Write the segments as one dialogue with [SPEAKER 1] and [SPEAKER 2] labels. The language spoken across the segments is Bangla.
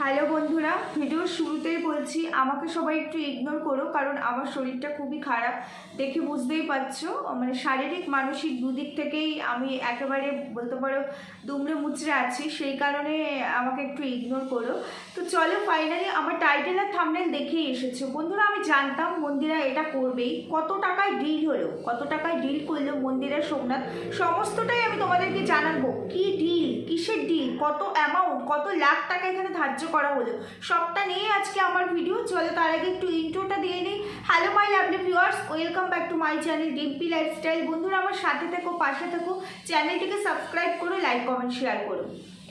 [SPEAKER 1] হ্যালো বন্ধুরা, ভিডিওর শুরুতেই বলছি, আমাকে সবাই একটু ইগনোর করো, কারণ আমার শরীরটা খুবই খারাপ। দেখে বুঝতেই পারছ মানে শারীরিক, মানসিক দুদিক থেকেই আমি একেবারে বলতে পারো দুমড়ে মুচড়ে আছি, সেই কারণে আমাকে একটু ইগনোর করো। তো চলো ফাইনালি আমার টাইটেল আর থামনেল দেখেই এসেছ। বন্ধুরা, আমি জানতাম মন্দিরা এটা করবেই। কত টাকায় ডিল হলো, কত টাকায় ডিল করল মন্দিরা সোমনাথ, সমস্তটাই আমি তোমাদেরকে জানাব। কি ডিল কিসের ডিল কত অ্যামাউন্ট কত লাখ টাকা এখানে ধার্য করা হলো। সবটা নিয়ে আজকে আমার ভিডিও চলো তার আগে একটু ইন্ট্রোটা দিয়ে নিই। Hello my lovely viewers welcome back to my channel Dimpi lifestyle বন্ধুরা, আমার সাথে থেকো, পাশে থেকো। চ্যানেলটিকে সাবস্ক্রাইব করো লাইক কমেন্ট শেয়ার করো।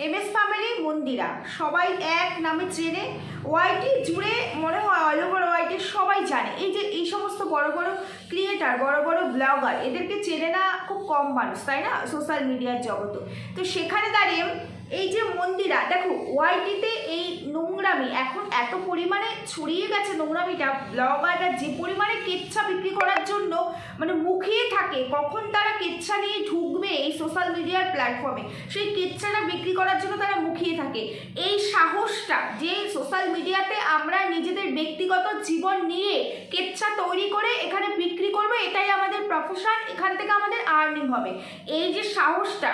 [SPEAKER 1] এম এস ফ্যামিলি মন্দিরা, সবাই এক নামে চেনে। ওয়াইটি জুড়ে মনে হয় অল ওভার ওয়াইটি সবাই জানে। এই যে, এই সমস্ত বড় বড় ক্রিয়েটার বড় বড় ব্লগার এদেরকে চেনে না খুব কম মানুষ, তাই না? সোশ্যাল মিডিয়ার জগত। তো সেখানে দাঁড়িয়ে এই যে মন্দিরা, দেখো, ওয়াইটিতে এই নোংরামি এখন এত পরিমাণে ছড়িয়ে গেছে নোংরামিটা, ব্লগাররা যে পরিমাণে কেচ্ছা বিক্রি করার জন্য মানে মুখিয়ে থাকে, কখন তারা কেচ্ছা নিয়ে ঢুকবে এই সোশ্যাল মিডিয়ার প্ল্যাটফর্মে সেই কেচ্ছাটা বিক্রি করার জন্য তারা মুখিয়ে থাকে। এই সাহসটা যে সোশ্যাল মিডিয়াতে আমরা নিজেদের ব্যক্তিগত জীবন নিয়ে কেচ্ছা তৈরি করে এখানে বিক্রি করব, এটাই আমাদের প্রফেশন এখান থেকে আমাদের আর্নিং হবে। এই যে সাহসটা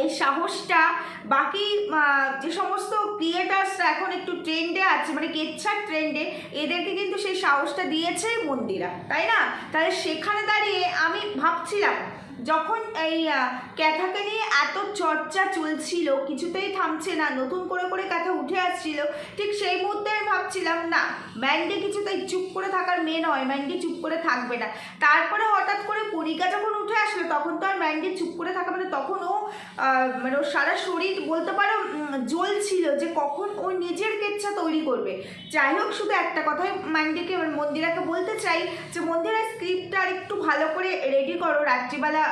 [SPEAKER 1] এই সাহসটা, বাকি যে সমস্ত ক্রিয়েটার্সরা এখন একটু ট্রেন্ডে আছে মানে কেচ্ছার ট্রেন্ডে এদেরকে কিন্তু সেই সাহসটা দিয়েছে মন্দিরা, তাই না? তাহলে সেখানে দাঁড়িয়ে আমি ভাবছিলাম, যখন এই ক্যাথাকে নিয়ে এত চর্চা চলছিল, কিছুতেই থামছে না, নতুন করে করে ক্যাথা উঠে আসছিল, ঠিক সেই মুহূর্তে আমি ভাবছিলাম, না, ম্যান্ডি কিছুতেই চুপ করে থাকার মেয়ে নয়, ম্যান্ডি চুপ করে থাকবে না। তারপরে হঠাৎ করে পরিকা যখন উঠে আসলো, তখন তো আর ম্যান্ডি চুপ করে থাকা মানে তখন ও মানে ওর সারা শরীর বলতে পারো জ্বলছিল যে কখন ও নিজের কেচ্ছা তৈরি করবে। যাই হোক, শুধু একটা কথাই ম্যান্ডিকে মানে মন্দিরাকে বলতে চাই যে মন্দিরা স্ক্রিপ্টটা আর একটু ভালো করে রেডি করো। রাত্রিবেলা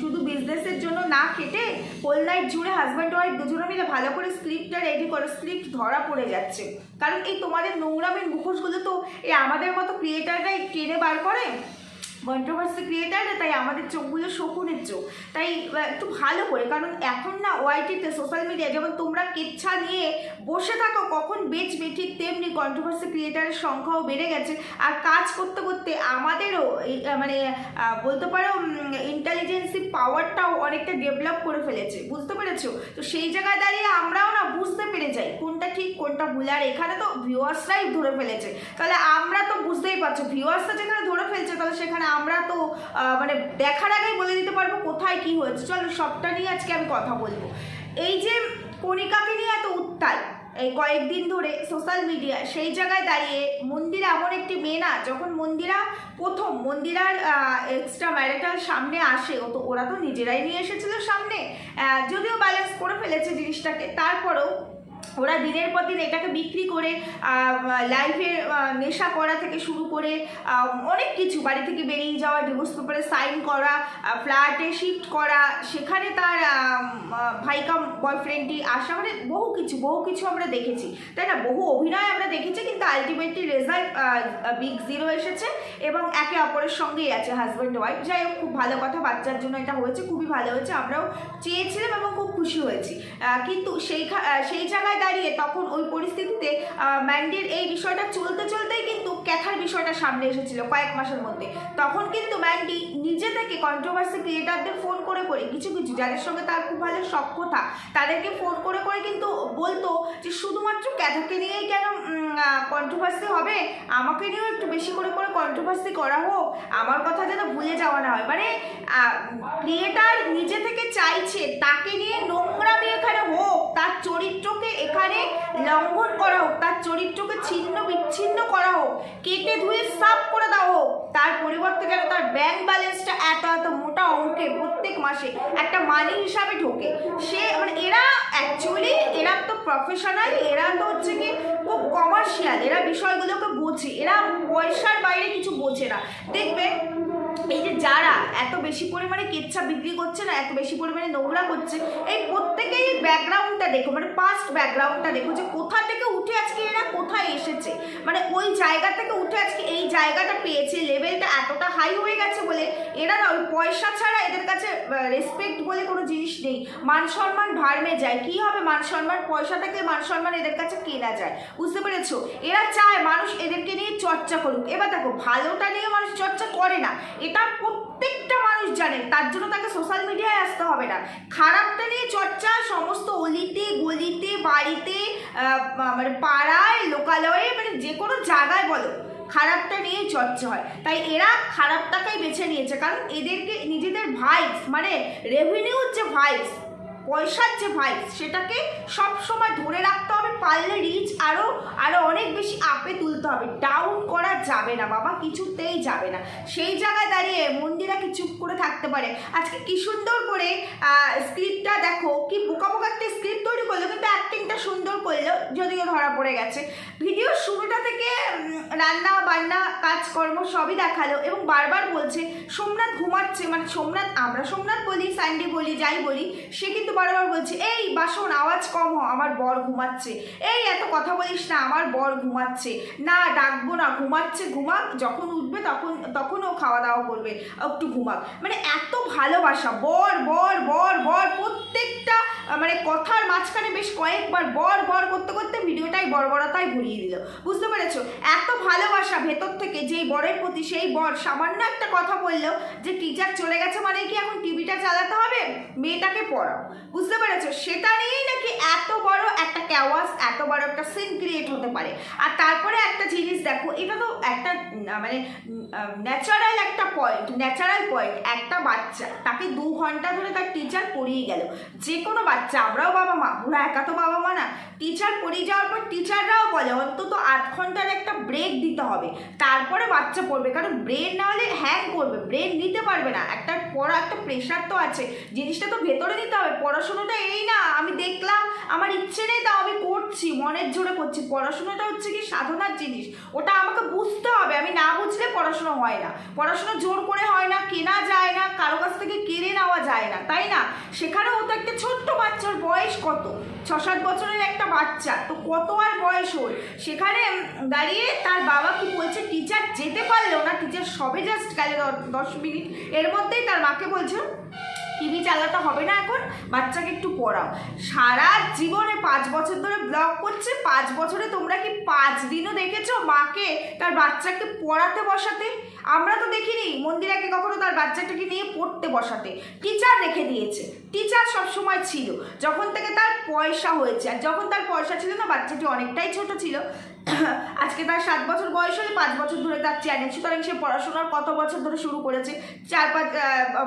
[SPEAKER 1] শুধু বিজনেসের জন্য না খেটে হোল নাইট জুড়ে হাজব্যান্ড ওয়াইফ দুজনে মিলে ভালো করে স্ক্রিপ্টটা রেডি করো। স্ক্রিপ্ট ধরা পড়ে যাচ্ছে। কারণ এই তোমাদের নোংরামের মুখোশগুলো তো এই আমাদের মতো ক্রিয়েটাররাই টেনে বার করে। কন্ট্রোভার্সি ক্রিয়েটার তাই আমাদের চোখগুলো শকুনের চোখ। তাই একটু ভালো করে, কারণ এখন না ওয়াইটিতে সোশ্যাল মিডিয়া যেমন তোমরা কেচ্ছা নিয়ে বসে থাকো, কখন বেচবে, ঠিক তেমনি কন্ট্রোভার্সি ক্রিয়েটারের সংখ্যাও বেড়ে গেছে। আর কাজ করতে করতে আমাদেরও মানে বলতে পারো ইন্টেলিজেন্সি পাওয়ারটাও অনেকটা ডেভেলপ করে ফেলেছে। বুঝতে পেরেছ? তো সেই জায়গায় দাঁড়িয়ে আমরাও না বুঝতে পেরে যাই, কোনটা ঠিক, কোনটা ভুল। আর এখানে তো ভিউয়ার্সরাই ধরে ফেলেছে। তাহলে আমরা তো বুঝতেই পারছ ভিউয়ার্সরা যেখানে ধরে ফেলছে, তাহলে সেখানে আমরা তো মানে দেখার আগেই বলে দিতে পারব কোথায় কি হয়েছে। চলো, সবটা নিয়ে আজকে আমি কথা বলব। এই যে কণিকাকে নিয়ে এত উত্তাল, এই কয়েকদিন ধরে সোশ্যাল মিডিয়া সেই জায়গায় দাঁড়িয়ে মন্দিরা এমন একটি মেয়ে না, যখন মন্দিরা প্রথম, মন্দিরার এক্সট্রা ম্যারিটাল সামনে আসে, ও তো, ওরা তো নিজেরাই নিয়ে এসেছিল সামনে যদিও ব্যালেন্স করে ফেলেছে জিনিসটাকে, তারপরেও ওরা দিনের পর দিন এটাকে বিক্রি করে লাইফে নেশা করা থেকে শুরু করে অনেক কিছু। বাড়ি থেকে বেরিয়ে যাওয়া ডিভোর্স পেপারে সাইন করা ফ্ল্যাটে শিফট করা সেখানে তার আহ, বয়ফ্রেন্ডটি আসা মানে বহু কিছু বহু কিছু আমরা দেখেছি। তাই না? বহু অভিনয় আমরা দেখেছি কিন্তু আলটিমেটলি রেজাল্ট বিগ জিরো এসেছে এবং একে অপরের সঙ্গেই আছে হাজব্যান্ড ওয়াইফ যাই হোক খুব ভালো কথা বাচ্চার জন্য এটা হয়েছে খুবই ভালো হয়েছে। আমরাও চেয়েছিলাম এবং খুব খুশি হয়েছি। কিন্তু সেই সেই জায়গায় দাঁড়িয়ে তখন ওই পরিস্থিতিতে ম্যান্ডির এই বিষয়টা চলতে চলতেই কিন্তু ক্যাথার বিষয়টা সামনে এসেছিল কয়েক মাসের মধ্যে। তখন কিন্তু ম্যান্ডি নিজে থেকে কন্ট্রোভার্সি ক্রিয়েটারদের ফোন করে করে কিছু কিছু, যাদের সঙ্গে তার খুব ভালো সক্ষতা তাদেরকে ফোন করে করে কিন্তু বলতো যে শুধুমাত্র ক্যাথাকে নিয়েই কেন কন্ট্রোভার্সি হবে? আমাকে নিয়েও একটু বেশি করে করে কন্ট্রোভার্সি করা হোক। আমার কথা যেন ভুলে যাওয়া না হয়। মানে ক্রিয়েটার নিজে থেকে চাইছে তাকে নিয়ে নোংরামি এখানে হোক, তার চরিত্রকে এখানে লঙ্ঘন করা হোক তার চরিত্রকে ছিন্ন বিচ্ছিন্ন করা হোক, কেটে ধুয়ে সাফ করে দেওয়া হোক, তার পরিবর্তে যেন তার ব্যাংক ব্যালেন্সটা এত এত মোটা অঙ্কে প্রত্যেক মাসে একটা মানি হিসাবে ঢোকে। সে মানে এরা অ্যাকচুয়ালি এরা তো প্রফেশনাল এরা তো হচ্ছে কি খুব কমার্শিয়াল এরা বিষয়গুলোকে বোঝে। এরা পয়সার বাইরে কিছু বোঝে না। দেখবে এই যে যারা এত বেশি পরিমাণে কেচ্ছা বিক্রি করছে না, এত বেশি পরিমাণে নোংরা করছে, এই প্রত্যেকেই ব্যাকগ্রাউন্ডটা দেখো মানে পাস্ট ব্যাকগ্রাউন্ডটা দেখো যে কোথা থেকে উঠে আজকে এরা কোথায় এসেছে? মানে ওই জায়গা থেকে উঠে আজকে এই জায়গাটা পেয়েছে লেভেলটা এতটা হাই হয়ে গেছে বলে এরা না ওই পয়সা ছাড়া এদের কাছে রেসপেক্ট বলে কোনো জিনিস নেই। মান সম্মান ভার্মে যায়, কি হবে মান সম্মান? পয়সা থেকে মান সম্মান এদের কাছে কেনা যায়। বুঝতে পেরেছ? এরা চায় মানুষ এদেরকে নিয়ে চর্চা করুক। এবার দেখো, ভালোটা নিয়ে মানুষ চর্চা করে না। এটা প্রত্যেকটা মানুষ জানেন তার জন্য তাকে সোশ্যাল মিডিয়ায় আসতে হবে না। খারাপটা নিয়ে চর্চা সমস্ত অলিতে, গলিতে, বাড়িতে মানে পাড়ায়, লোকালয়ে মানে যে কোনো জায়গায় বলো, খারাপটা নিয়েই চর্চা হয়। তাই এরা খারাপটাকেই বেছে নিয়েছে। কারণ এদেরকে নিজেদের ভাইস মানে রেভিনিউর যে ভাইবস পয়সার যে ভাইবস সেটাকে সব সময় ধরে রাখতে হবে, পারলে রিচ আরও আরও অনেক বেশি আপে তুলতে হবে। ডাউন করা যাবে না বাবা, কিছুতেই যাবে না। সেই জায়গায় দাঁড়িয়ে মন্দিরা কি চুপ করে থাকতে পারে? আজকে কি সুন্দর করে স্ক্রিপ্টটা দেখো, কি বোকা বোকা একটা স্ক্রিপ্ট তৈরি করল, কিন্তু অ্যাক্টিংটা সুন্দর করল, যদিও ধরা পড়ে গেছে। ভিডিও শুরুটা থেকে রান্না, বান্না, কাজকর্ম সবই দেখাল এবং বারবার বলছে, সোমনাথ ঘুমাচ্ছে। মানে সোমনাথ, আমরা সোমনাথ বলি স্যান্ডি বলি, যাই বলি, সে কিন্তু বারবার বলছে, এই, বাসন, আওয়াজ কম হ আমার বর ঘুমাচ্ছে। এই, এত কথা বলিস না, আমার বর ঘুমাচ্ছে। না, ডাকবো না, ঘুমাচ্ছে, ঘুমাক, যখন উঠবে তখন তখন ও খাওয়া দাওয়া করবে, একটু ঘুমাক। মানে এত ভালোবাসা, বর বর বর বর, প্রত্যেকটা মানে কথার মাঝখানে বেশ কয়েকবার বর বর করতে করতে ভিডিওটাই বর্বরতায় ঘুরিয়ে দিল। বুঝতে পেরেছ? এত ভালোবাসা ভেতর থেকে যেই বরের প্রতি সেই বর সামান্য একটা কথা বলল যে টিচার চলে গেছে মানে কি এখন টিভিটা চালাতে হবে? মেয়েটাকে পড়াও। বুঝতে পেরেছ? সেটা নিয়েই নাকি এত বড় একটা ক্যাওয়াস এত বড় একটা সিন ক্রিয়েট হতে পারে। আর তারপরে একটা জিনিস দেখো, এটা তো একটা মানে ন্যাচারাল একটা পয়েন্ট ন্যাচারাল পয়েন্ট একটা বাচ্চা। তাকে দু ঘণ্টা ধরে তার টিচার পড়িয়ে গেল। যে কোনো বাচ্চা, আমরাও বাবা মা, ওরা একা তো বাবা মা না। টিচার পড়িয়ে যাওয়ার পর টিচাররাও বলে, অন্তত আধ ঘণ্টার একটা ব্রেক দিতে হবে। তারপরে বাচ্চা পড়বে। কারণ ব্রেন না হলে হ্যাং করবে ব্রেন নিতে পারবে না। একটা পড়া, একটা প্রেশার তো আছে। জিনিসটা তো ভেতরে নিতে হবে। পড়াশোনাটা এই না, আমি দেখলাম, আমার ইচ্ছে নেই, তাও আমি করছি, মনের জোরে করছি। পড়াশোনাটা হচ্ছে কি সাধনার জিনিস। ওটা আমাকে বুঝতে হবে। আমি না বুঝলে পড়াশুনো হয় না। পড়াশুনো জোর করে হয় না, কেনা যায় না, কারও কাছ থেকে কেড়ে নেওয়া যায় না, তাই না? সেখানে ও তো একটা ছোট্ট বাচ্চার বয়স কত? ছ সাত বছরের একটা বাচ্চা, তো কত আর বয়স ওর? সেখানে দাঁড়িয়ে তার বাবা কি বলছে টিচার যেতে পারলেও না টিচার সবে জাস্ট গেলে দশ মিনিট। এর মধ্যেই তার মাকে বলছে টিভি চালাতে হবে না এখন? বাচ্চাকে একটু পড়াও। সারা জীবনে পাঁচ বছর ধরে ব্লগ করছে, পাঁচ বছরে তোমরা কি পাঁচ দিনও দেখেছ মাকে তার বাচ্চাকে পড়াতে বসাতে? আমরা তো দেখিনি মন্দিরাকে কখনো তার বাচ্চাটাকে নিয়ে পড়তে বসাতে। টিচার রেখে দিয়েছে। টিচার সবসময় ছিল। যখন থেকে তার পয়সা হয়েছে, আর যখন তার পয়সা ছিল না, বাচ্চাটি অনেকটাই ছোট ছিল। আজকে তার সাত বছর বয়স হলে পাঁচ বছর ধরে তার চ্যানেল। সুতরাং সে পড়াশোনার কত বছর ধরে শুরু করেছে? চার পাঁচ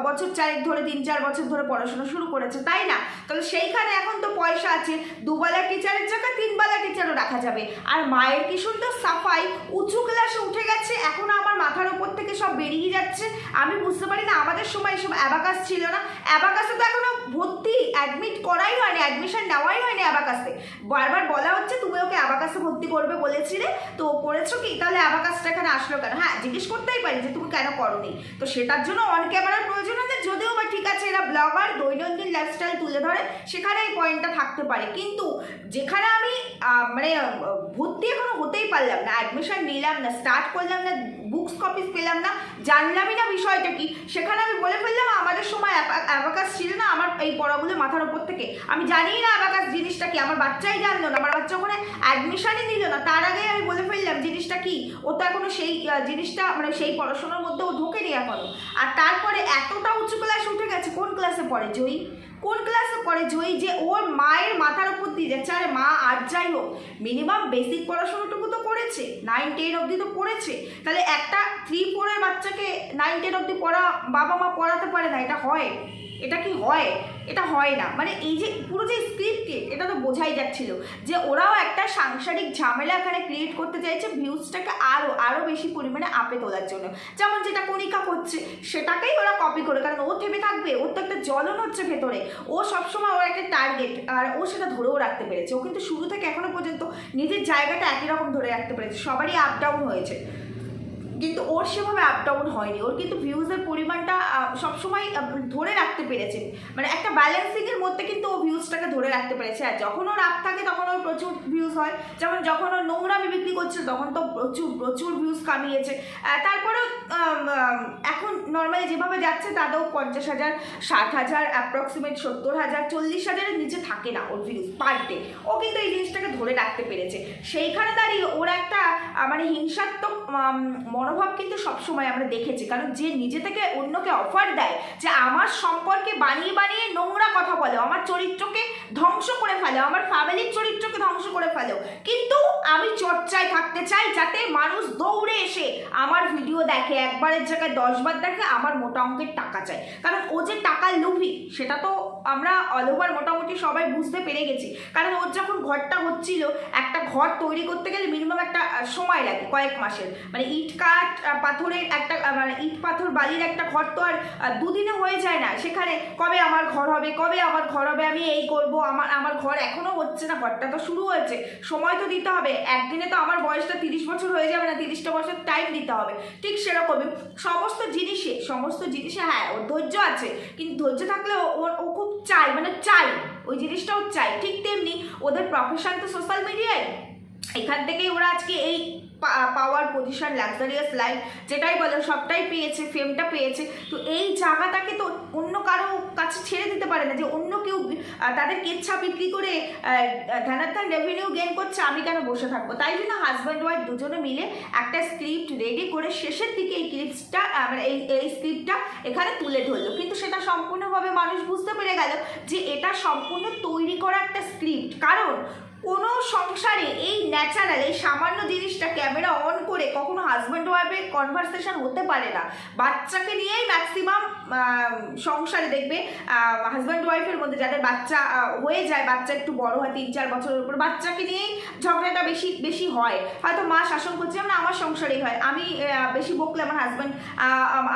[SPEAKER 1] বছর চারেক ধরে, তিন চার বছর ধরে পড়াশোনা শুরু করেছে, তাই না? তাহলে সেইখানে এখন তো পয়সা আছে, দুবেলা টিচারের জায়গায় তিনবেলা টিচারও রাখা যাবে। আর মায়ের কি সুন্দর সাফাই, উঁচু ক্লাসে উঠে গেছে, এখন আমার মাথার উপর থেকে সব বেরিয়ে যাচ্ছে। আমি বুঝতে পারি না, আমাদের সময় এসব অ্যাবাকাস ছিল না। অ্যাবাকাসে তো এখনও ভর্তি অ্যাডমিট করাই হয়নি অ্যাডমিশন নেওয়াই হয়নি অ্যাবাকাসে। বারবার বলা হচ্ছে, তুমি ওকে অ্যাবাকাসে ভর্তি করবে বলেছিলে, তো করেছ কি? তাহলে অ্যাবাকাসটা এখানে আসলো কেন? হ্যাঁ জিজ্ঞেস করতেই পারি যে, তুমি কেন করনি? তো সেটার জন্য অন ক্যামেরার প্রয়োজন আছে যদিও বা ঠিক আছে, এরা ব্লগার দৈনন্দিন লাইফস্টাইল তুলে ধরে, সেখানে এই পয়েন্টটা থাকতে পারে। কিন্তু যেখানে আমি মানে ভর্তি এখনও হতেই পারলাম না অ্যাডমিশন নিলাম না স্টার্ট করলাম না বুকস কপিস পেলাম না, জানলামই না বিষয়টা কি? সেখানে আমি বলে ফেললাম, আমাদের সময় অ্যাবাকাস ছিল না আমার এই পড়াগুলো মাথার উপর থেকে। আমি জানি না অ্যাবাকাস জিনিসটা কি? আমার বাচ্চাই জানলো না, আমার বাচ্চা ওখানে অ্যাডমিশনই দিল না। তার আগে আমি বলে ফেললাম কি? ও তো এখনও সেই জিনিসটা মানে সেই পড়াশোনার মধ্যে ও ঢোকেনি এখনও। আর তারপরে এতটা উঁচু ক্লাসে উঠে গেছে, কোন ক্লাসে পড়ে জয়ী? কোন ক্লাসে পড়ে জয়ী যে ওর মায়ের মাথার উপর দিয়ে যাচ্ছে? আরে মা আর যাই হোক মিনিমাম বেসিক পড়াশোনাটুকু তো করেছে নাইন টেন অবধি তো পড়েছে তাহলে একটা থ্রি ফোরের বাচ্চাকে নাইন টেন অবধি পড়া, বাবা মা পড়াতে পারে না, এটা হয়। এটা কি হয়? এটা হয় না। মানে এই যে পুরো যে স্ক্রিপ্টে এটা তো বোঝাই যাচ্ছিল যে ওরাও একটা সাংসারিক ঝামেলা এখানে ক্রিয়েট করতে চাইছে ভিউজটাকে আরও আরও বেশি পরিমাণে আপে তোলার জন্য। যেমন যেটা কণিকা করছে, সেটাকেই ওরা কপি করে, কারণ ও থেমে থাকবে, ওর তো একটা জ্বলন হচ্ছে ভেতরে। ও সবসময় ওর একটা টার্গেট আর ও সেটা ধরেও রাখতে পেরেছে। ও কিন্তু শুরু থেকে এখনও পর্যন্ত নিজের জায়গাটা একই রকম ধরে রাখতে পেরেছে। সবারই আপ ডাউন হয়েছে। কিন্তু ওর সেভাবে আপ ডাউন হয়নি। ওর কিন্তু ভিউজের পরিমাণটা সবসময় ধরে রাখতে পেরেছে। মানে একটা ব্যালেন্সিংয়ের মধ্যে কিন্তু ও ভিউজটাকে ধরে রাখতে পেরেছে। আর যখন ওর আপ থাকে তখন ওর প্রচুর ভিউজ হয়। যেমন যখন ওর নোংরামি বিক্রি করছিল তখন তো প্রচুর প্রচুর ভিউজ কামিয়েছে। তারপরেও এখন নর্মালি যেভাবে যাচ্ছে তাতেও পঞ্চাশ হাজার ষাট হাজার অ্যাপ্রক্সিমেট সত্তর হাজার চল্লিশ হাজারের নিচে থাকে না ওর ভিউজ পার ডে ও কিন্তু এই জিনিসটাকে ধরে রাখতে পেরেছে। সেইখানে দাঁড়িয়ে ওর একটা মানে হিংসাত্মক আম, মনোভাব কিন্তু সবসময় আমরা দেখেছি। কারণ যে নিজে থেকে অন্যকে অফার দেয়, যে আমার সম্পর্কে বানিয়ে বানিয়ে নোংরা কথা বলে, আমার চরিত্রকে ধ্বংস করে ফেলো, আমার ফ্যামিলির চরিত্রকে ধ্বংস করে ফেলো। কিন্তু আমি চর্চায় থাকতে চাই যাতে মানুষ দৌড়ে এসে আমার ভিডিও দেখে, একবারের জায়গায় দশবার দেখে আমার মোটা অঙ্কের টাকা চায়। কারণ ও যে টাকার লুভি, সেটা তো আমরা অল ওভার মোটামুটি সবাই বুঝতে পেরে গেছি। কারণ ওর যখন ঘরটা হচ্ছিল, একটা ঘর তৈরি করতে গেলে মিনিমাম একটা সময় লাগে, কয়েক মাসের। মানে ইট কাঠ পাথরের একটা মানে ইট পাথর বালির একটা ঘর তো আর দুদিনে হয়ে যায় না। সেখানে কবে আমার ঘর হবে, কবে আমার ঘর হবে, আমি এই করব, আমার আমার ঘর এখনও হচ্ছে না, ঘরটা তো শুরু হয়েছে। সময় তো দিতে হবে। একদিনে তো আমার বয়সটা তিরিশ বছর হয়ে যাবে না, তিরিশটা বছর টাইম দিতে হবে। ঠিক সেরকমই সমস্ত জিনিসে সমস্ত জিনিসে হ্যাঁ ওর ধৈর্য আছে। কিন্তু ধৈর্য থাকলেও ওর চাই মানে চাই। ওই জিনিসটাও চাই। ঠিক তেমনি ওদের প্রফেশন তো সোশ্যাল মিডিয়ায় এখান থেকেই ওরা আজকে এই পাওয়ার পজিশন লাক্সারিয়াস লাইফ যেটাই বলো সবটাই পেয়েছে ফেমটা পেয়েছে। তো এই জায়গাটাকে তো অন্য কারও কাছে ছেড়ে দিতে পারে না যে অন্য কেউ তাদের কেচ্ছা বিক্রি করে ধ্যানাত্থান রেভিনিউ গেন করছে, আমি কেন বসে থাকব? তাই জন্য হাজব্যান্ড ওয়াইফ দুজনে মিলে একটা স্ক্রিপ্ট রেডি করে শেষের দিকে এই ক্লিপসটা মানে এই এই স্ক্রিপ্টটা এখানে তুলে ধরলো। কিন্তু সেটা সম্পূর্ণভাবে মানুষ বুঝতে পেরে গেল যে এটা সম্পূর্ণ তৈরি করা একটা স্ক্রিপ্ট কারণ কোনো সংসারে এই ন্যাচারাল, এই সামান্য জিনিসটা ক্যামেরা অন করে কখনো হাজব্যান্ড ওয়াইফের কনভারসেশন হতে পারে না। বাচ্চাকে নিয়েই ম্যাক্সিমাম সংসারে দেখবে হাজব্যান্ড ওয়াইফের মধ্যে যাদের বাচ্চা হয়ে যায়, বাচ্চা একটু বড় হয়, তিন চার বছরের উপর, বাচ্চাকে নিয়েই ঝগড়াটা বেশি বেশি হয়। হয়তো মা শাসন করছে, যেমন আমার সংসারেই হয়। আমি বেশি বকলে আমার হাজব্যান্ড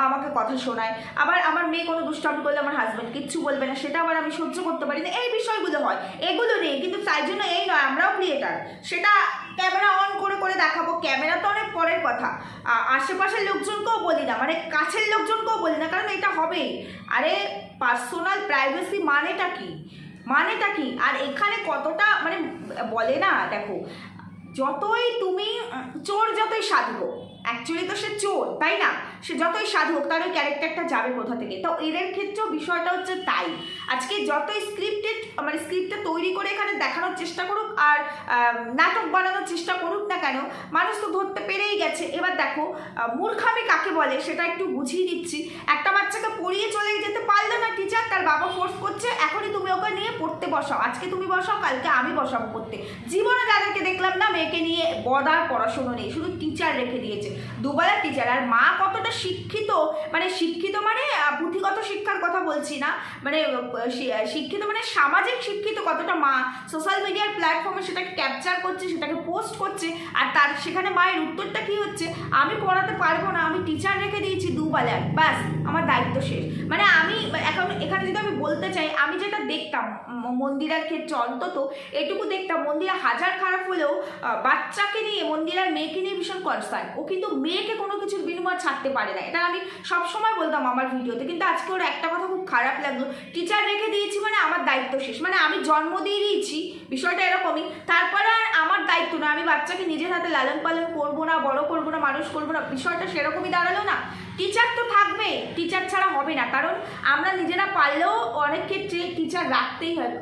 [SPEAKER 1] আমাকে কথা শোনায়। আবার আমার মেয়ে কোনো দুষ্টামি করলে আমার হাজব্যান্ড কিচ্ছু বলবে না। সেটা আবার আমি সহ্য করতে পারি না। এই বিষয়গুলো হয়। এগুলো নেই। কিন্তু তাই জন্য এই নয়, আমরাও ক্রিয়েটার সেটা ক্যামেরা অন করে করে দেখাবো। ক্যামেরা তো অনেক পরের কথা। আশেপাশের লোকজনকেও বলি না মানে কাছের লোকজনকেও বলি না, কারণ এটা হবেই। আরে পার্সোনাল প্রাইভেসি মানেটা কি? মানেটা কি? আর এখানে কতটা মানে বলে না, দেখো, যতই তুমি চোর যতই সাধবো অ্যাকচুয়ালি তো সে চোর, তাই না? সে যতই সাধু হোক, তার ওই ক্যারেক্টারটা যাবে কোথা থেকে? তো এদের ক্ষেত্রেও বিষয়টা হচ্ছে তাই। আজকে যতই স্ক্রিপ্টেড মানে স্ক্রিপ্টটা তৈরি করে এখানে দেখানোর চেষ্টা করুক আর নাটক বানানোর চেষ্টা করুক না কেন, মানুষ তো ধরতে পেরেই গেছে। এবার দেখো মূর্খামি কাকে বলে সেটা একটু বুঝিয়ে দিচ্ছি। একটা বাচ্চাকে পড়িয়ে চলে যেতে পারল না টিচার তার বাবা ফোর্স করছে, এখনই তুমি ওকে নিয়ে পড়তে বসাও। আজকে তুমি বসাও, কালকে আমি বসাবো পড়তে। জীবনে যাদেরকে দেখলাম না, মেয়েকে নিয়ে বদার পড়াশুনো নেই, শুধু টিচার রেখে দিয়েছে। দুবেলা টিচার আর মা কতটা শিক্ষিত মানে শিক্ষিত মানে পুঁথিগত শিক্ষার কথা বলছি না মানে শিক্ষিত মানে সামাজিক শিক্ষিত কতটা মা। সোশ্যাল মিডিয়ার প্ল্যাটফর্মে সেটাকে ক্যাপচার করছে, সেটাকে পোস্ট করছে, আর তার সেখানে মায়ের উত্তরটা কি হচ্ছে? আমি পড়াতে পারব না, আমি টিচার রেখে দিয়েছি দুবেলার ব্যাস, আমার দায়িত্ব শেষ। মানে আমি এখন এখানে যদি আমি বলতে চাই, আমি যেটা দেখতাম মন্দিরার ক্ষেত্রে অন্তত, এটুকু দেখতাম, মন্দিরা হাজার খারাপ হলেও বাচ্চাকে নিয়ে, মন্দিরার মেয়েকে নিয়ে ভীষণ কনসার্ন ও কিন্তু মেয়েকে কোনো কিছুর বিনিময় ছাড়তে পারে না। এটা আমি সব সময় বলতাম আমার ভিডিওতে, কিন্তু আজকে ওর একটা কথা খুব খারাপ লাগল। টিচার রেখে দিয়েছি মানে আমার দায়িত্ব শেষ। মানে আমি জন্ম দিয়ে দিয়েছি, বিষয়টা এরকমই তারপরে আর আমার দায়িত্ব না। আমি বাচ্চাকে নিজের হাতে লালন পালন করব না, বড় করব না, মানুষ করব না, বিষয়টা সেরকমই দাঁড়াল না। টিচার তো থাকবে টিচার ছাড়া হবে না। কারণ আমরা নিজেরা পারলেও অনেক ক্ষেত্রে টিচার রাখতেই হয়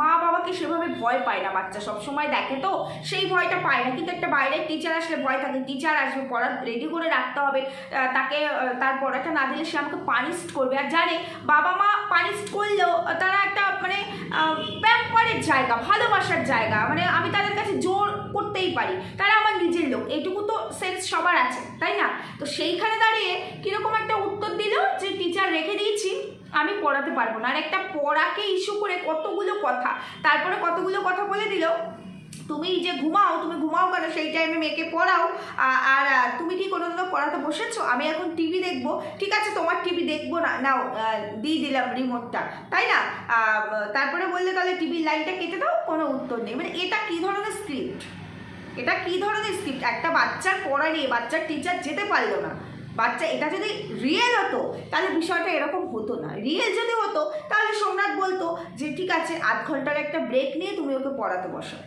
[SPEAKER 1] মা বাবাকে সেভাবে ভয় পায় না বাচ্চা সব সময় দেখে তো, সেই ভয়টা পায় না। কিন্তু একটা বাইরের টিচার আসলে ভয় থাকে। টিচার আসবে পড়া রেডি করে রাখতে হবে। তাকে তার পড়াটা না দিলে সে আমাকে পানিশড করবে। আর জানে, বাবা মা পানিশড করলেও তারা একটা মানে প্যাম্পারের জায়গা, ভালোবাসার জায়গা। মানে আমি তাদের কাছে জোর করতেই পারি। তারা আমার নিজের লোক। এইটুকু তো সেন্স সবার আছে, তাই না? তো সেইখানে দাঁড়িয়ে কীরকম একটা উত্তর দিল যে টিচার রেখে দিয়েছি। আমি পড়াতে পারব না। আর একটা পড়াকে ইস্যু করে কতগুলো কথা। তারপরে কতগুলো কথা বলে দিল? তুমি যে ঘুমাও, তুমি ঘুমাও কেন? সেই টাইমে মেয়েকে পড়াও। আর তুমি কি কোনো দিনও পড়াতে বসেছো? আমি এখন টিভি দেখব। ঠিক আছে, তোমার টিভি দেখব না। নাও দিয়ে দিলাম রিমোটটা তাই না? তারপরে বললে তাহলে টিভির লাইনটা কেটে দাও, কোনো উত্তর নেই। মানে এটা কি ধরনের স্ক্রিপ্ট এটা কি ধরনের স্ক্রিপ্ট একটা বাচ্চার পড়া নিয়ে বাচ্চার টিচার যেতে পারল না। বাচ্চা, এটা যদি রিয়েল হতো, তাহলে বিষয়টা এরকম হতো না। রিয়েল যদি হতো, তাহলে সোমনাথ বলতো যে, ঠিক আছে, আধ ঘণ্টার একটা ব্রেক নিয়ে তুমি ওকে পড়াতে বসো।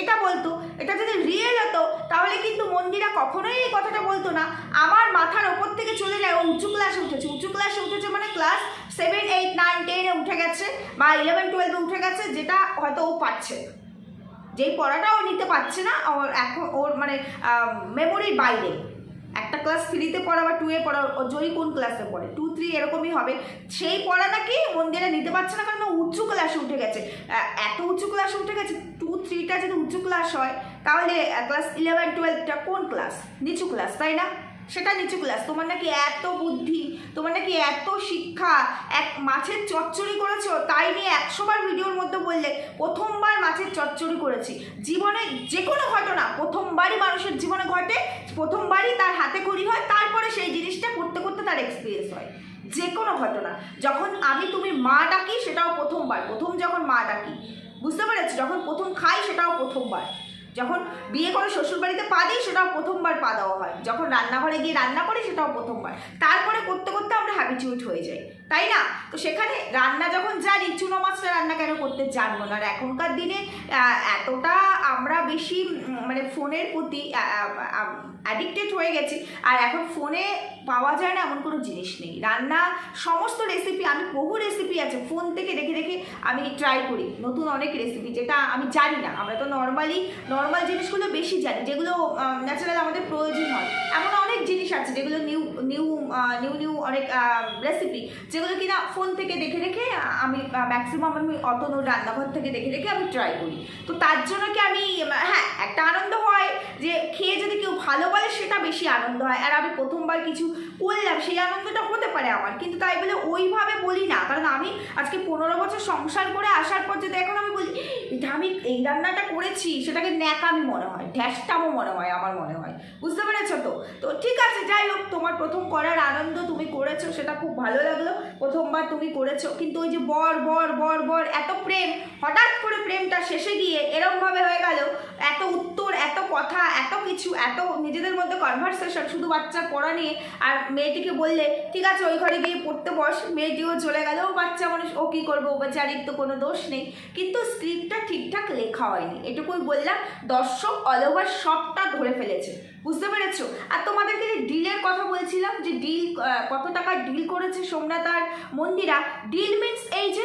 [SPEAKER 1] এটা বলতো। এটা যদি রিয়েল হতো, তাহলে কিন্তু মন্দিরা কখনোই এই কথাটা বলতো না, আমার মাথার ওপর থেকে চলে যায়, ও উঁচু ক্লাসে উঠেছে। উঁচু ক্লাসে উঠেছে মানে ক্লাস সেভেন এইট নাইন টেনে উঠে গেছে বা ইলেভেন টুয়েলভে উঠে গেছে, যেটা হয়তো ও পাচ্ছে যেই পড়াটা ও নিতে পারছে না ওর এখন, ওর মানে মেমোরির বাইরে। একটা ক্লাস থ্রিতে পড়া বা টুয়ে পড়া, ও জয়ী কোন ক্লাসে পড়ে? টু থ্রি এরকমই হবে। সেই পড়া নাকি মন মন্দিরে নিতে পারছে না কারণ উঁচু ক্লাসে উঠে গেছে। এত উঁচু ক্লাসে উঠে গেছে টু থ্রিটা যদি উঁচু ক্লাস হয়, তাহলে ক্লাস ইলেভেন টুয়েলভটা কোন ক্লাস নিচু ক্লাস তাই না? সেটা নিচু ক্লাস তোমার নাকি এত বুদ্ধি, তোমার নাকি এত শিক্ষা। এক মাছের চচ্চড়ি করেছ, তাই নিয়ে একশোবার ভিডিওর মধ্যে বললে, প্রথমবার মাছের চচ্চড়ি করেছি। জীবনে যে কোনো ঘটনা, প্রথমবারই মানুষের জীবনে ঘটে, প্রথমবারই তার হাতে করি হয়, তারপরে সেই জিনিসটা করতে করতে তার এক্সপিরিয়েন্স হয়। যে কোনো ঘটনা, যখন আমি তুমি মা ডাকি, সেটাও প্রথমবার। প্রথম যখন মা ডাকি, বুঝতে পেরেছি? যখন প্রথম খাই, সেটাও প্রথমবার। যখন বিয়ে করে শ্বশুরবাড়িতে পা দিই, সেটাও প্রথমবার পা দেওয়া হয়। যখন রান্নাঘরে গিয়ে রান্না করি, সেটাও প্রথমবার। তারপরে করতে করতে আমরা হ্যাবিচুয়েট হয়ে যাই, তাই না? তো সেখানে রান্না যখন জানি, চুনো মাছটা রান্না কেন করতে জানব না? আর এখনকার দিনে এতটা আমরা বেশি মানে ফোনের প্রতি অ্যাডিক্টেড হয়ে গেছি। আর এখন ফোনে পাওয়া যায় না, এমন কোনো জিনিস নেই। রান্না সমস্ত রেসিপি আমি বহু রেসিপি আছে, ফোন থেকে দেখে দেখে আমি ট্রাই করি। নতুন অনেক রেসিপি যেটা আমি জানি না। আমরা তো নর্মালি নর্মাল জিনিসগুলো বেশি জানি যেগুলো ন্যাচারাল আমাদের প্রয়োজন হয়। এমন অনেক জিনিস আছে যেগুলো নিউ নিউ নিউ নিউ অনেক রেসিপি যেগুলো কিনা ফোন থেকে দেখে আহ, আমি ম্যাক্সিমাম আমি অতনুর রান্নাঘর থেকে দেখে দেখে আমি ট্রাই করি। তো তার জন্য কি আমি হ্যাঁ একটা আনন্দ হয় যে খেয়ে যদি কেউ ভালো বলে সেটা বেশি আনন্দ হয়। আর আমি প্রথমবার কিছু করলাম সেই আনন্দটা হতে পারে আমার। কিন্তু তাই বলে ওইভাবে বলি না। কারণ আমি আজকে পনেরো বছর সংসার করে আসার পর যদি এখন আমি বলি, এটা আমি এই রান্নাটা করেছি, সেটাকে ন্যাকামি মনে হয় ঢ্যাসটামও মনে হয়, আমার মনে হয়। বুঝতে পেরেছ তো? তো ঠিক আছে, যাই হোক, তোমার প্রথম করার আনন্দ তুমি করেছ, সেটা খুব ভালো লাগল। প্রথমবার তুমি করেছ, কিন্তু ওই যে বর বর বর বর, এত প্রেম, হঠাৎ করে প্রেমটা শেষে গিয়ে এরমভাবে হয়ে গেল, এত উত্তর, এত কথা, এত কিছু, এত নিজেদের মধ্যে কনভারসেশন শুধু বাচ্চা পড়া নিয়ে। আর মেয়েটিকে বললে, ঠিক আছে, ওই ঘরে গিয়ে পড়তে বস। মেয়েটিও চলে গেল, ও বাচ্চা মানুষ, ও কী করব? বেচারির তো কোনো দোষ নেই। কিন্তু স্ক্রিপ্টটা ঠিকঠাক লেখা হয়নি। এটুকুই বললাম, দর্শক অল ওভার সবটা ধরে ফেলেছে। বুঝতে পেরেছ? আর তোমাদেরকে যে ডিলের কথা বলছিলাম, যে ডিল কত টাকা ডিল করেছে সোমনাথ আর মন্দিরা ডিল মিনস এই যে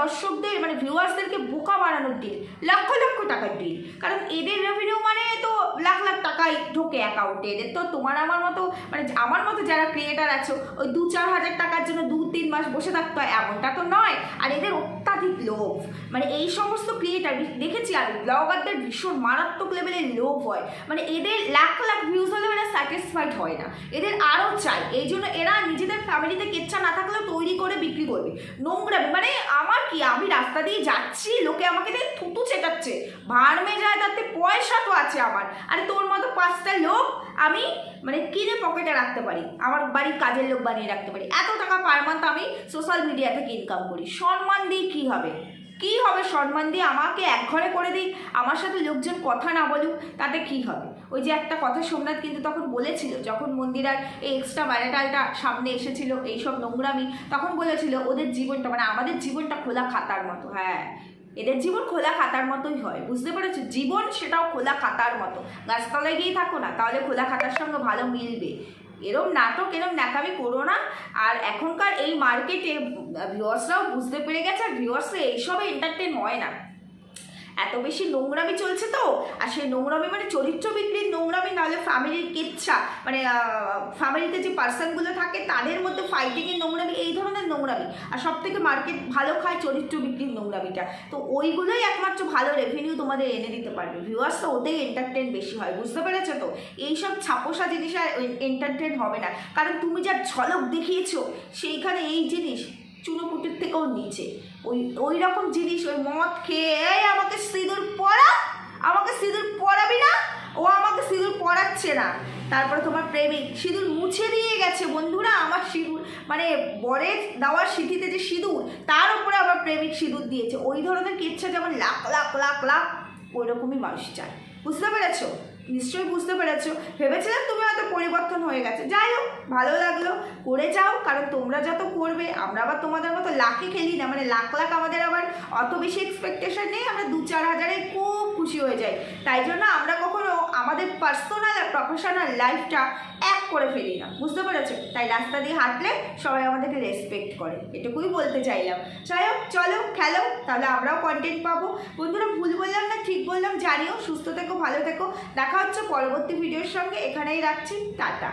[SPEAKER 1] দর্শকদের মানে ভিউয়ার্সদেরকে বোকা বানানোর ডিল লক্ষ লক্ষ টাকার ডিল কারণ এদের রেভিনিউ মানে তো লাখ লাখ টাকাই ঢোকে অ্যাকাউন্টে এদের তো তোমার আমার মতো মানে আমার মতো যারা ক্রিয়েটার আছো, ওই দু চার হাজার টাকার জন্য দু তিন মাস বসে থাকতে হয়, এমনটা তো নয়। আর এদের অত্যাধিক লোভ। মানে এই সমস্ত ক্রিয়েটার দেখেছি আমি ব্লগারদের ভীষণ মারাত্মক লেভেলের লোভ হয়। মানে এদের লাখ লাখ ভিউজ হলেও এরা স্যাটিসফাইড হয় না। এদের আরও চাই। এই জন্য এরা নিজেদের ফ্যামিলিতে কেচ্ছা না থাকলেও তৈরি করে বিক্রি করবে। নোংরা মানে আমার কি, আমি রাস্তা দিয়ে যাচ্ছি, লোকে আমাকে দিয়ে থুতু চেটাচ্ছে ভাড়মে যায় তাতে পয়সা তো আছে আমার। আরে তোর মতো পাঁচটা লোক আমি মানে কিনে পকেটে রাখতে পারি? আমার বাড়ির কাজের লোক বানিয়ে রাখতে পারি। এত টাকা পার মান্থ আমি সোশ্যাল মিডিয়া থেকে ইনকাম করি। সম্মান দিই কী হবে? কি হবে, সম্মান দিয়ে আমাকে এক ঘরে করে দিই আমার সাথে লোকজন কথা না বলুক, তাতে কি হবে? ওই যে একটা কথা সোমনাথ কিন্তু তখন বলেছিল, যখন মন্দিরার এই এক্সট্রা ম্যারিটালটা সামনে এসেছিল, এইসব নোংরামি, তখন বলেছিল, ওদের জীবনটা মানে আমাদের জীবনটা খোলা খাতার মতো। হ্যাঁ এদের জীবন খোলা খাতার মতোই হয়, বুঝতে পেরেছ? জীবন সেটাও খোলা খাতার মতো। গাছতলায় গিয়েই থাকো না, তাহলে খোলা খাতার সঙ্গে ভালো মিলবে। এরম নাটক, এরম ন্যাকামি করো না। আর এখনকার এই মার্কেটে ভিউয়ার্সরাও বুঝতে পেরে গেছে, আর ভিউয়ার্সরা এইসবে এন্টারটেন হয় না। এত বেশি নোংরামি চলছে তো? আর সেই নোংরামি মানে চরিত্র বিক্রির নোংরামি নাহলে ফ্যামিলির কেচ্ছা মানে ফ্যামিলিতে যে পার্সনগুলো থাকে তাদের মধ্যে ফাইটিংয়ের নোংরামি, এই ধরনের নোংরামি। আর সব থেকে মার্কেট ভালো খায় চরিত্র বিক্রির নোংরামিটা। তো ওইগুলোই একমাত্র ভালো রেভিনিউ তোমাদের এনে দিতে পারবে। ভিউয়ার্স তো ওতেই এন্টারটেন বেশি হয়, বুঝতে পেরেছ তো? এইসব ছাপোসা জিনিস আর এন্টারটেন হবে না। কারণ তুমি যা ঝলক দেখিয়েছো, সেইখানে এই জিনিস চুনোপুটির থেকেও নিচে। ওই ওই রকম জিনিস, ওই মদ খেয়ে আমাকে সিঁদুর পরা আমাকে সিঁদুর পরাবি না? ও আমাকে সিঁদুর পরাচ্ছে না। তারপরে তোমার প্রেমিক সিঁদুর মুছে দিয়ে গেছে। বন্ধুরা, আমার সিঁদুর মানে বরের দেওয়ার সিঁথিতে যে সিঁদুর, তার উপরে আবার প্রেমিক সিঁদুর দিয়েছে। ওই ধরনের কেচ্ছা যেমন লাখ লাখ লাখ লাখ ওই রকমই মানুষ চায়। বুঝতে পেরেছ? নিশ্চয়ই বুঝতে পেরেছ। ভেবেছিলাম তুমি হয়তো পরিবর্তন হয়ে গেছে। যাই হোক, ভালো লাগল। করে যাও, কারণ তোমরা যত করবে, আমরা আবার তোমাদের মতো লাখে খেলি না। মানে লাখ লাখ আমাদের আবার অত বেশি এক্সপেকটেশন নেই। আমরা দু চার হাজারে খুব খুশি হয়ে যাই। তাই জন্য আমরা কখনো আমাদের পার্সোনাল আর প্রফেশনাল লাইফটা এক করে ফেলি না। বুঝতে পেরেছ? তাই রাস্তা দিয়ে হাঁটলে সবাই আমাদেরকে রেসপেক্ট করে। এটুকুই বলতে চাইলাম। যাই হোক, চলো, খেলো, তাহলে আমরাও কন্টেন্ট পাবো। বন্ধুরা, ভুল বললাম না, ঠিক বললাম। জানিও, সুস্থ থেকো, ভালো থেকো। দেখা হচ্ছে পরবর্তী ভিডিওর সঙ্গে। এখানেই রাখছি। টাটা।